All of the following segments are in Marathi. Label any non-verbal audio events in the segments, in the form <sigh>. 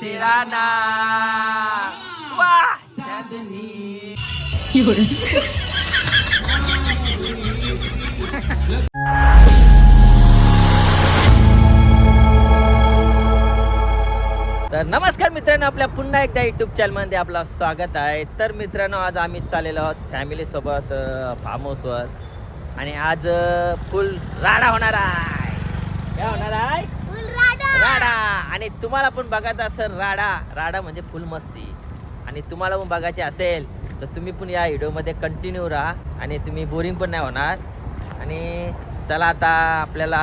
तेरा नाम वाह चांदनी. तर नमस्कार मित्रांनो आपल्या पुन्हा एकदा युट्यूब चॅनलमध्ये आपलं स्वागत आहे. तर मित्रांनो आज आम्ही चाललेलो आहोत फॅमिलीसोबत फार्म हाऊसवर आणि आज फुल राडा होणार आहे. काय होणार आहे? राडा. आणि तुम्हाला पण बघायचं असेल राडा. राडा म्हणजे फुल मस्ती. आणि तुम्हाला पण बघायचे असेल तर तुम्ही पण या व्हिडिओमध्ये कंटिन्यू राहा. आणि तुम्ही बोरिंग पण नाही होणार. आणि चला आता आपल्याला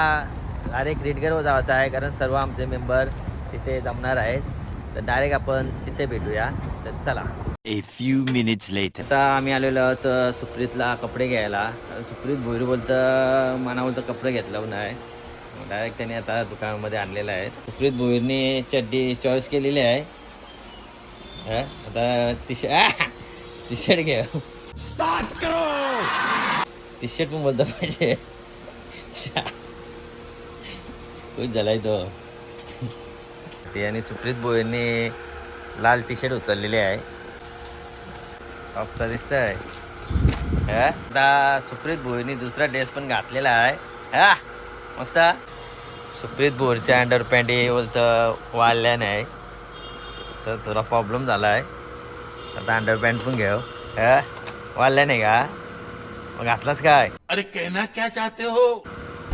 डायरेक्ट रेडगरवर जायचं आहे कारण सर्व आमचे मेंबर तिथे जमणार आहेत. तर डायरेक्ट आपण तिथे भेटूया. तर चला. A few minutes later. आता आम्ही आलेलो आहोत सुप्रीतला कपडे घ्यायला. कारण सुप्रीत भोईर बोलतं मना बोलतं कपडे घेतलं नाही डायरेक्ट त्याने आता दुकानामध्ये आणलेलं आहे. सुप्रीत भोईरने चड्डी चॉईस केलेली आहे. हा, आता टी शर्ट टी शर्ट घे टी शर्ट पण बोलतं पाहिजे. खूप झालाय तो. ते आणि सुप्रीत भोईरने लाल टी शर्ट उचललेली आहे. टॉपचा दिसतंय. हा? आता सुप्रीत भोईनी दुसरा ड्रेस पण घातलेला आहे. हा. मस्त. सुप्रीत भोरच्या अंडर पॅन्ट बोलतं वाढल्या नाही तर थोडा प्रॉब्लेम झाला आहे आता अंडर पॅन्ट पण घेऊ. हा? वाढल्या नाही का? मग घातलास काय? अरे कहना क्या चाहते हो?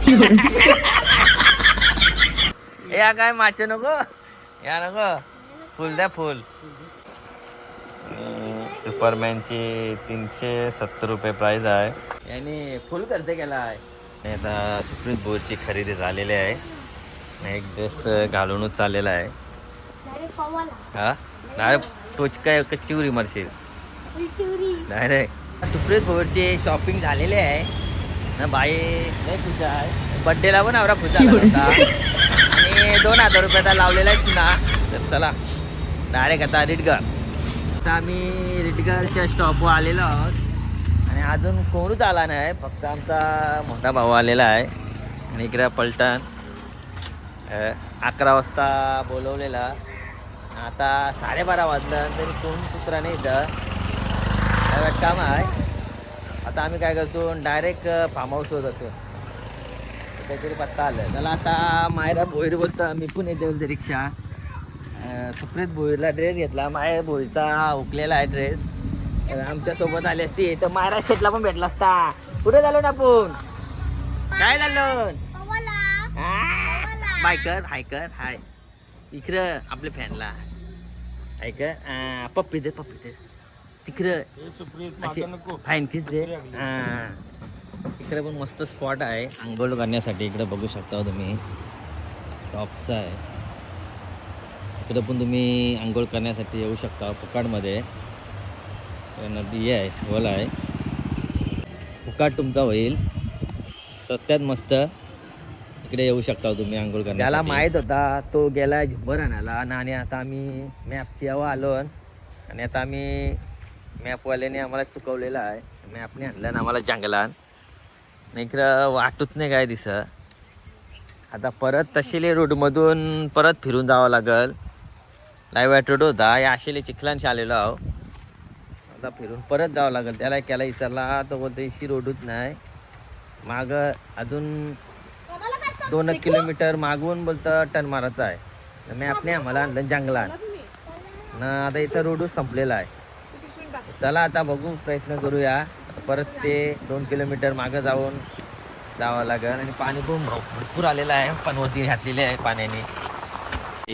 <laughs> या काय माच नको? या नको? फुल द्या फुल. सुपरमॅनची तीनशे सत्तर रुपये प्राइस आहे. यांनी फुल खर्च केला आहे आता सुप्रीत बोरची खरेदी झालेली आहे. एक ड्रेस घालूनच चाललेला आहे. हा? डायरेक्ट टोच काय चिवरी मारशील. डायरेक्ट सुप्रीत भोरची शॉपिंग झालेली आहे. ना बाई लय खुश आहे. बड्डेला पण आवरा झाला होता. आणि दोन हजार रुपयाचा लावलेला आहे चुना. तर चला डायरेक्ट आता रिटगर आता आम्ही रिटगरच्या स्टॉपवर आलेलो आहोत. आणि अजून कोणूच आला नाही. फक्त आमचा मोठा भाऊ आलेला आहे. आणि इकडे पलटण. अकरा वाजता बोलवलेला. आता साडेबारा वाजलं तरी कोण कुत्रा नाही इथं. काम आहे? आता आम्ही काय करतो डायरेक्ट फार्म हाऊसवर जातो. काहीतरी पत्ता आलं त्याला आता मायरा भोईर बोलतं. मी पण येते बोलते रिक्षा. सुप्रीत भोईरला ड्रेस घेतला. माया भोईरचा उकलेला आहे ड्रेस तर आमच्यासोबत आली असती. तर मायरा शेटला पण भेटला असता. कुठे झालो ना आपण? काय झालं बायकर हायकर हाय इकडं आपल्या फॅनला. हायकर पप्पी दे पप्पी दे. तिकडं असे फाईन किस दे. हां इकडे पण मस्त स्पॉट आहे. आंघोळ करण्यासाठी इकडे बघू शकता तुम्ही. टॉपचा आहे. इकडे पण तुम्ही आंघोळ करण्यासाठी येऊ शकता फुकाटमध्ये इकडे नदी आहे वल आहे. फुकाट तुमचा होईल. सत्यात मस्त. इकडे येऊ शकता तुम्ही आंघोळ करण्यासाठी. त्याला माहीत होता तो गेला झुंबर आणायला. आणि आता आम्ही मॅपची यावं आलो आणि आता आम्ही मॅपवाल्याने आम्हाला चुकवलेलं आहे. मॅपने आणलं आणि आम्हाला जंगलात. नाही इकडं वाटूच नाही काय दिसं आता परत तशिले रोडमधून परत फिरून जावं लागल. लाईव्ह रोड होता. या आशेले चिखलांशी आलेलो आहो. आता फिरून परत जावं लागेल. त्याला त्याला विचारला तो बोलतो इशी रोडच नाही. माग अजून दोन एक किलोमीटर मागून बोलतं टन मारायचं आहे. मॅपने आम्हाला आणलं जंगलात. ना आता इथं रोडच संपलेला आहे. चला आता बघू प्रयत्न करूया. परत ते दोन किलोमीटर मागं जाऊन जावं लागेल. आणि पाणी पण भर- भरपूर आलेलं आहे. पनवती घातलेली आहे पाण्याने.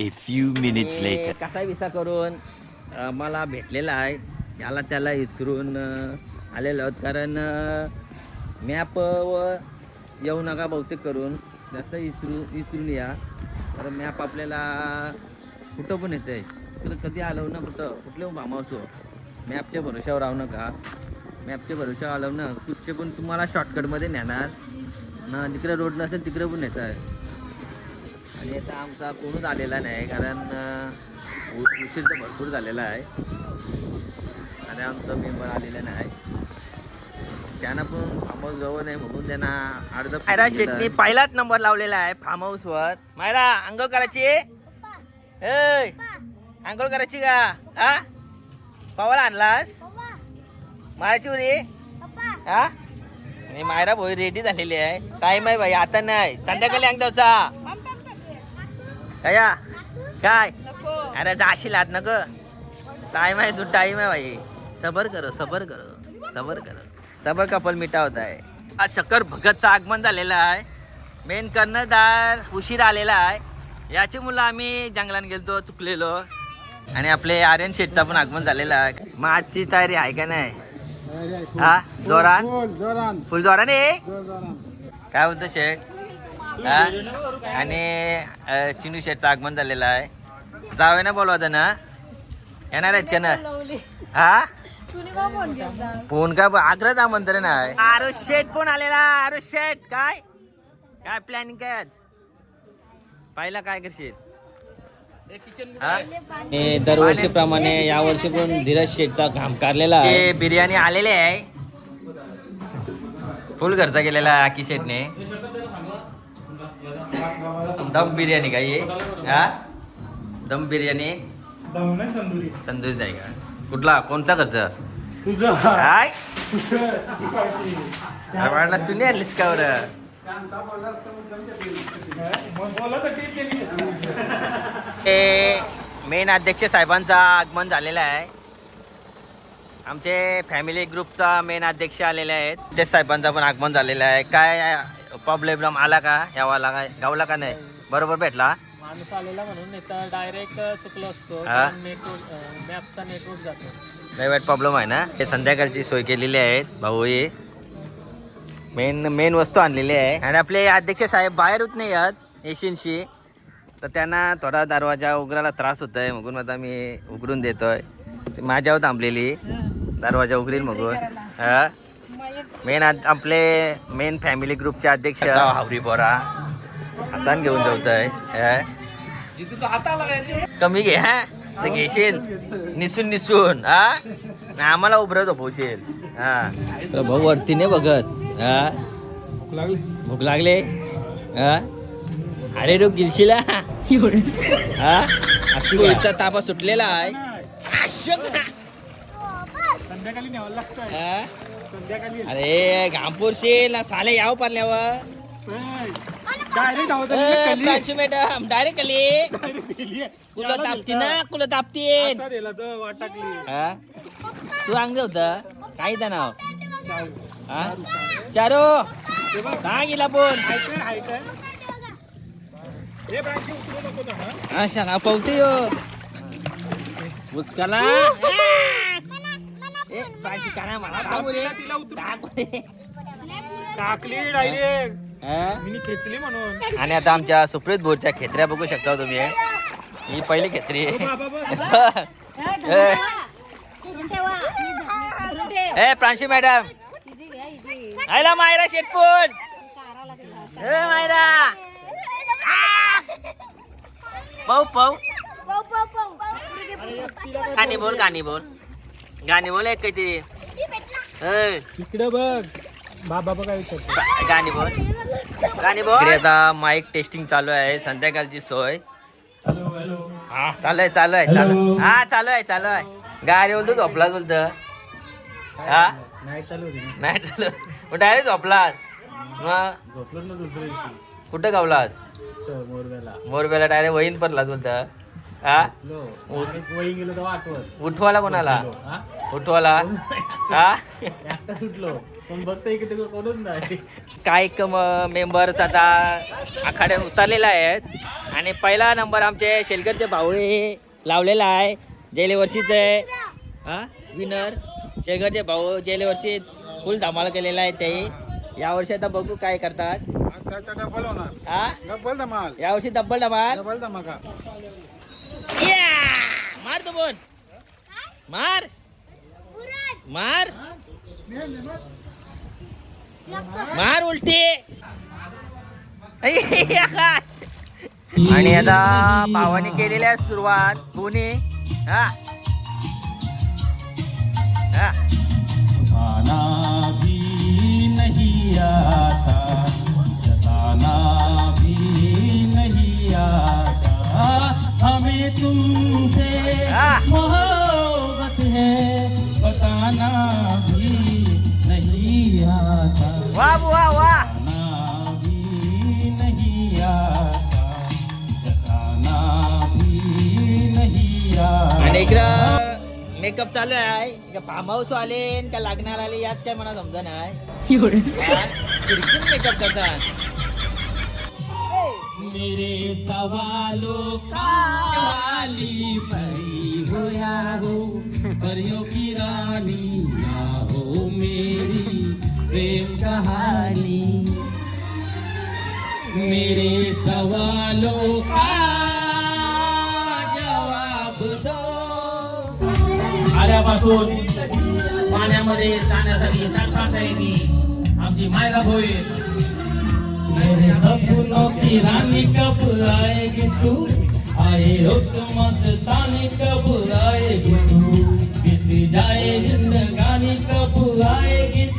Few minutes आणि later. कसा विसा करून मला भेटलेला आहे. याला त्याला इथरून आलेलो आहोत. कारण मॅप व येऊ नका बहुतेक करून. जास्त इचरू इथरून या. कारण मॅप आपल्याला कुठं पण येतं आहे तिकडं कधी आलं ना कुठं कुठले मामा असो मॅपच्या भरोशावर राहू नका. मॅपच्या भरोशावर आलं ना कुठचे पण तुम्हाला शॉर्टकटमध्ये नेणार. ना तिकडे रोड नसेल तिकडे पण नेत आहे आणि आता आमचा कोणच आलेला नाही कारण उशीर तर भरपूर झालेला आहे. आमचा मेंबर आलेला नाही. त्यांना पण फार्म हाऊस जवळ नाही म्हणून त्यांना अर्ध मायरा शेटनी पहिलाच नंबर लावलेला आहे फार्म हाऊसवर मायरा अंग करायची? ए आंघोळ करायची का? हा? पवाला आणलास? मारायची उरी? हा? मी मायरा भोई रेडी झालेली आहे. टाइम आहे भाई आता नाही. संध्याकाळी अंगदावचा काय काय? अरे जाशील आत नको. टाइम आहे तू टाइम आहे भाई. सबर करो सबर करो सबर करो। सबर कपल मिठा होत आहे आज शक्कर भगतचं आगमन झालेलं आहे. मेन कर्णधार उशीर आलेला आहे. याची मुलं आम्ही जंगलात गेलतो चुकलेलो. आणि आपले आर्यन शेठचा पण आगमन झालेला आहे. मग आजची तयारी आहे का नाही? हा जोरान? फुल जोरान आहे? काय बोलतो शेठ? हा? आणि चिनू शेठचं आगमन झालेलं आहे. जावे ना बोलवा ना येणार आहेत का ना हा? फोन काय आग्रह आमंत्रण आहे आरुष शेठ पण आलेला आरुष शेठ काय? काय प्लॅनिंग काय आज? पाहिला काय करशील? हे? दरवर्षीप्रमाणे या वर्षी पण धीरज शेठचा घाम काढलेला आहे. बिर्याणी आलेले आहे. फुल घरचा गेलेला आहे आकी शेठने दम बिर्याणी काय आहे? हा? दम बिर्याणी? तंदुरी. आहे का? कुठला? कोणता खर्च? <laughs> काय वाटला तू नाही आणलीस का बरं? ते मेन अध्यक्ष साहेबांचा आगमन झालेलं आहे. आमचे फॅमिली ग्रुपचा मेन अध्यक्ष आलेले आहेत. ते साहेबांचा पण आगमन झालेलं आहे. काय प्रॉब्लेम आला का? यावाला काय? गावला का नाही? बरोबर भेटला. माणूस आलेला म्हणून नाही तर डायरेक्ट चुकलो असतो. हा. नेटवर्क मॅपचा नेटवर्क जातो. नाही वाईट प्रॉब्लेम आहे ना? ते संध्याकाळची सोय केलेली आहे. भाऊ हे मेन मेन वस्तू आणलेली आहे. आणि आपले अध्यक्ष साहेब बाहेर होत नाही आहेत एशियनशी तर त्यांना थोडा दरवाजा उघडायला त्रास होत आहे म्हणून आता मी उघडून देतोय. ती माझ्यावर थांबलेली. दरवाजा उघडील मगून हा? मेन आपले मेन फॅमिली ग्रुपचे अध्यक्ष. हावरी बोरा. हातान घेऊन जाऊतोय कमी घे हा. तर घेशील. निसून निसून हा. आम्हाला उभरत झोपवशील. हा. तर भाऊ वरती नाही बघत. हा. भूक लागले. हा. अरे रोग गिलशीला हा. स्कूलचा ताबा सुटलेला आहे? संध्याकाळी अरे घामपूरशील ना साले याव पारल्यावर. डायरेक्ट प्रांशू मॅडम डायरेक्ट आली कुला तापती ना कुला हा? तू अंग होत. काय त्या नाव? हा? चारो. का गेला बोल. हे हा? अशा का पावते यो उचकाला ए मला टाकू रे. टाकू रे टाकली डायरेक्ट. हा? खेचली म्हणून. आणि आता आमच्या सुप्रीत बोरच्या खेत्र्या बघू शकता तुम्ही. ही पहिली खेत्री. ए, ए प्रांशी मॅडम. आयला मायरा शेटपूल ए मायरा. पाऊ पाऊ गाणी बोल गाणी बोल. गाणी बोल एक काहीतरी. इकडे बघ. बाबा बघा गाणी बोल. इकडे आता माईक टेस्टिंग चालू आहे. संध्याकाळची सोय. हॅलो हॅलो चालू आहे चालू आहे. चालू हा चालू आहे चालू आहे. गाडी बोलतो झोपलाच बोलतो. हा? नाही चालू. नाही डायरेक्ट झोपलास? मग झोपलो ना दुसऱ्या दिवशी. कुठं गावलास? मोरबेला डायरेक्ट वहीन पडलास बोलतं. हा? लो वही गेलो तेव्हा आठवत उठवाला कोणाला? हा? उठवाला? हा? <laughs> सुटलो पण बघता इकडे कोणच नाही. काही मेंबर्स आता आखाड्यात उतरलेले आहेत. आणि पहिला नंबर आमचे शेलकरचे भाऊ हे लावलेला आहे. गेल्या वर्षीच आहे. हा? विनर शेलकरचे भाऊ गेल्या वर्षी फुल धमाल केलेला आहे ते या वर्षी आता बघू काय करतात. त्याचा डबल होणार. हा? डबल धमाल. या वर्षी डब्बल धमाल. डबल धमाका या! मार तो बोल मार. मार. मार उलटी अय्या काय? आणि आता भावाने केलेली आहे सुरुवात पुणे हा आना भी नहीं आता जताना भी नहीं आता हमें तुमसे। मोहब्बत है बताना वा वा वा. आणि इकडं मेकअप चालू आहे. फार्म हाऊस आले का लग्नाला आले याच काय मला समजा नाही. मेकअप करतात. मेरे सवालों का वाली परी हो या हो परियों की रानी या हो मेरी प्रेम कहानी। मेरे सवालों का जवाब दो। आल्यापासून पाण्यामध्ये जाण्यासाठी दाखवता मी आमची मायला होईल. मेरे सपनों की रानी कब आएगी तू? आए हो तुम मस्तानी कब आएगी तू? बीत जाए जिंदगानी कब आएगी तू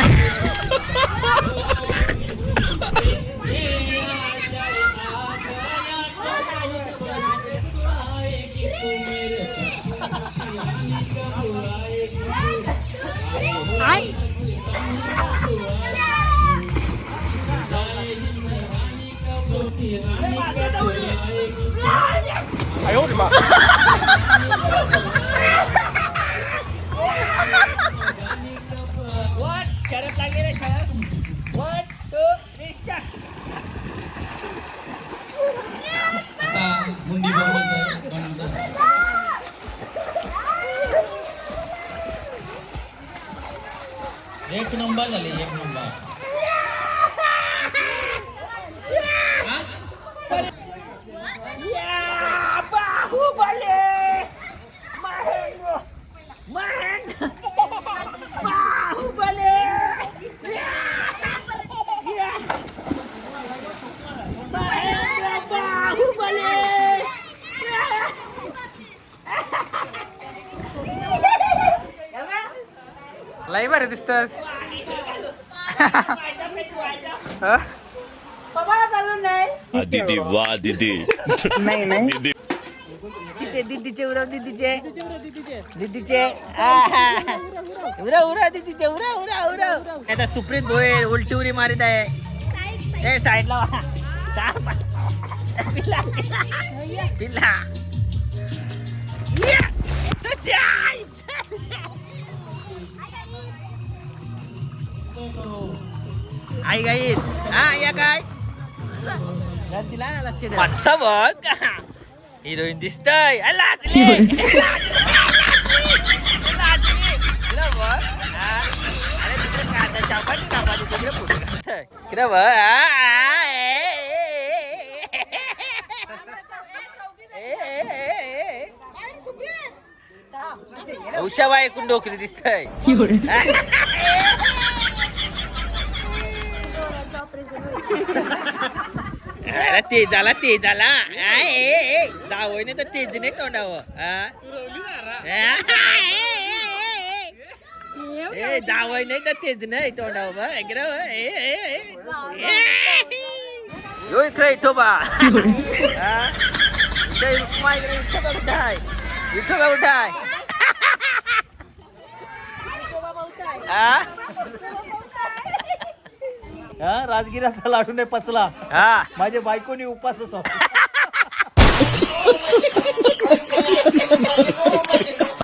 एक नंबर झाले एक नंबर. बरं दिसतात दीदी वाह दीदी. दीदीचे दीदीचे उरव दीदीचे. दीदीचे. उरव उरव दीदीचे उरव उरव उरव. आता सुप्रीत भोये उलटी उरी मारित आहे. ए साईडला वा. चार आई गाईच. हा या काय? ना. लक्ष माणसं बघ. हिरोईन दिसतय. तुला बघ. हा. अरे तिकडे कांदा चापात कापात तिकडे पुढे काढतोय. इकडे बघ. आ, आ, ए, ए, ए, ए, ए. उषाबाई ऐकून डोकरी दिसतय अरे ते झाला ते झाला. आय, ए, जावं नाही तर तेज नाही तोंडावं ए जावं नाही तर तेज नाही तोंडावं बघ यो इकडे इथो बा. हा? इकडे उपमा इथं बघ उठाय. इथं बघ उठाय. हा? राजगिराचा लाडू नाही पचला हा माझ्या बायकोनी उपास असो <laughs>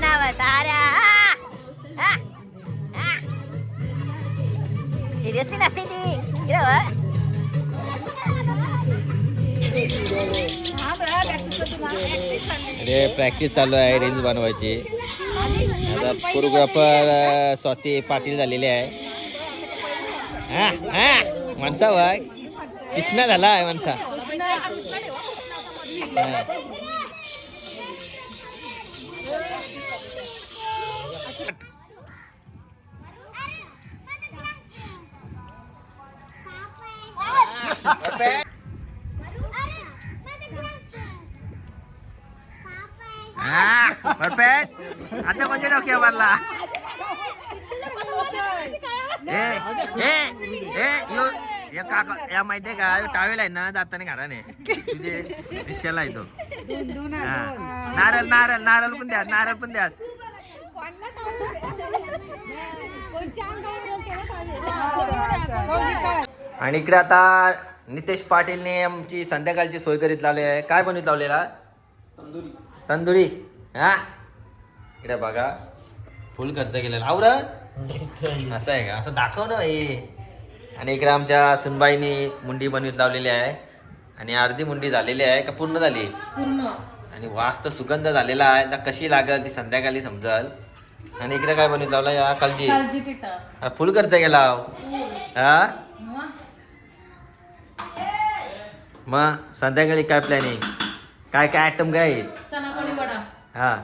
नाव साऱ्या सिरियसली नसते ती अरे प्रॅक्टिस चालू आहे रील्स बनवायची. आता कोरिओग्राफर स्वाती पाटील झालेले आहे. हा हा माणसा बघ. कृष्णा झाला आहे माणसा हा. हा परफेक्ट आता कोणत्या डोक्या मारला ए ए ए यो काका या माहितीये का टावेल आहे ना जाताना घराने तुझे रिक्षाला येतो. नारळ नारळ नारळ पण द्या नारळ पण द्या. आणि इकडे आता नितेश पाटीलने आमची संध्याकाळची सोय करीत लावली आहे. काय बनवीत लावलेला? तंदुरी. हा? इकडे बघा. फुल खर्च केलेला. आवरत? असं आहे का? असं दाखव ना हे आणि इकडे आमच्या सुनबाईनी मुंडी बनवीत लावलेली आहे. आणि अर्धी मुंडी झालेली आहे का पूर्ण झाली? आणि वास तर सुगंध झालेला आहे. आता कशी लागल ती संध्याकाळी समजल. आणि इकडे काय बनवीत लावला या कालजी अरे फुल खर्च केला हो. हा? मग? संध्याकाळी काय प्लॅनिंग काय काय आयटम काय? वडा. हा.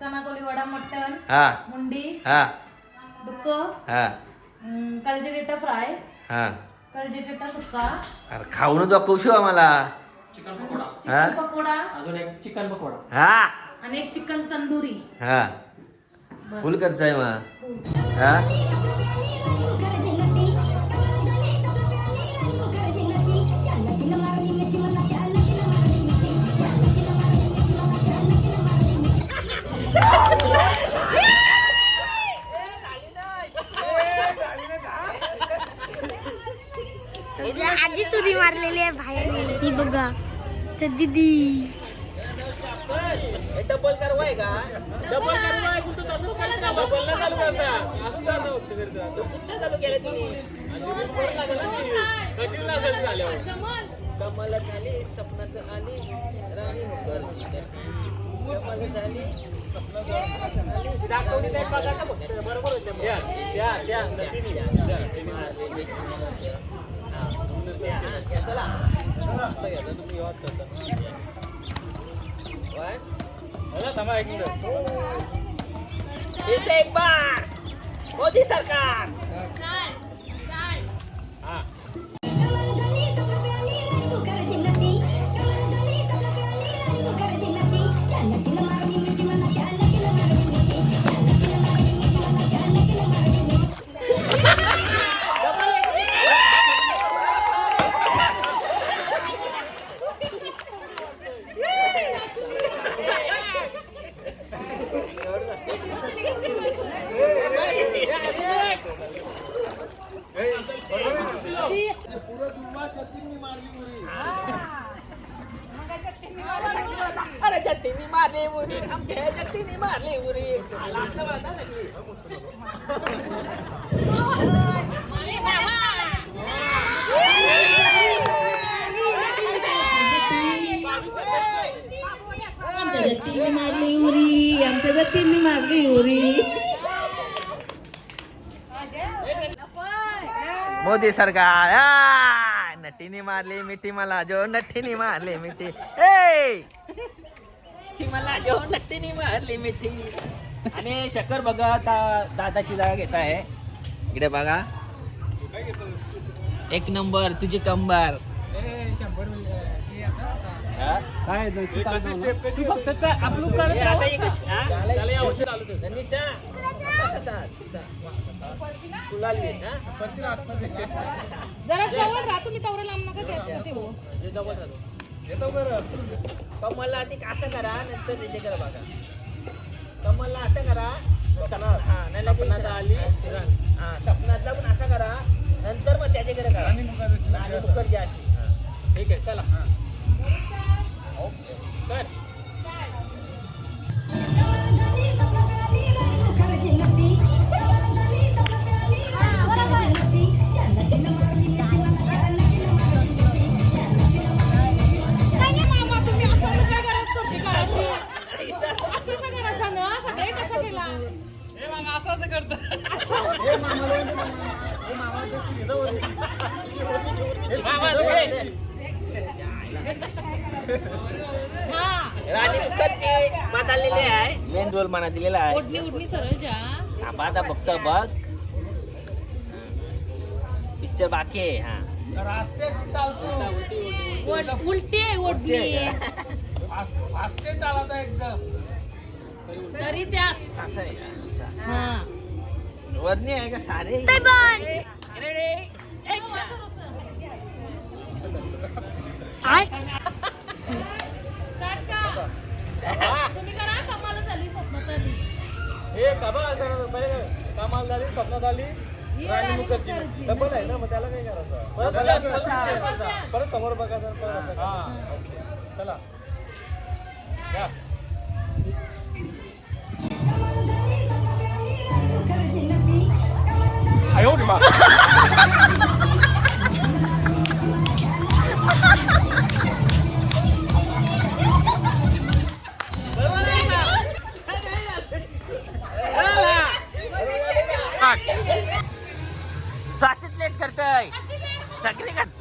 चना कोळी वडा मटन हा. मुंडी हा. डुक्क हा. कलजी टिट्टा फ्राय. हा. कलजी टिट्टा सुक्का. अरे खाऊन दाखवशो आम्हाला. चिकन पकोडा. हा? चिकन पकोडा. अजून एक चिकन पकोडा. हा. आणि एक चिकन तंदुरी. हा. फुल खर्च आहे मग. हा? आधीच उडी मारलेली आहे बाहेर ही बघा तर दिदी डबल करवाय का डबल करवाय तू तर तसंच करत राहा. डबल न चालू करता. असं चालू असतं करता. कुठं चालू केलं तुम्ही कठीण लागत झाल्यावर. कमल झाली आली राणी मुखर कमल झाली दाखवली नाही बघा का फक्त. बरोबर होते मग. द्या, द्या, द्या. नक्की द्या. एक बार मोदी सरकार जत्तीने मारली उरी आमच्या मारली उरी मोदी सरकार नटीने मारली मिठी मला जो नटीने मारली मिठी. ए मला जो नटीने मारली मिठी. आणि शकर बघा आता दादाची जागा घेत आहे. इकडे बघा. एक नंबर तुझी कंबर. हा? तू फक्त आपलं? जरा जवळ राहा तुम्ही तवरा लांब नका हो. जवळ असं करा नंतर त्याचे करा बघा. कमलला असं करा चला. हा नाही आली. हा सपनातला पण असा करा नंतर मग त्याच्याकडे करा. आणि मुखर्जी. अशी. ठीक आहे चला. ओके कर राणी मुखर्जी बदललेली आहे. मेन रोल म्हणा दिलेला आहे. ओढणी उडणी सरळ जा. थांबा आता फक्त बघ. पिक्चर बाकी आहे हा. ओढ- उलटी आहे ओढणी. तरी त्या असं आहे का? असं. हा. वरणी आहे का सारे? स्टार्ट का तुम्ही करा कमाल झाली स्वप्नात आली. हे कमाल कमाल झाली स्वप्नात आली. राणी मुखर्जी. डबल आहे ना मग त्याला काय करायचं? परत परत समोर बघायचं परत हा. चला. या. <laughs> agrega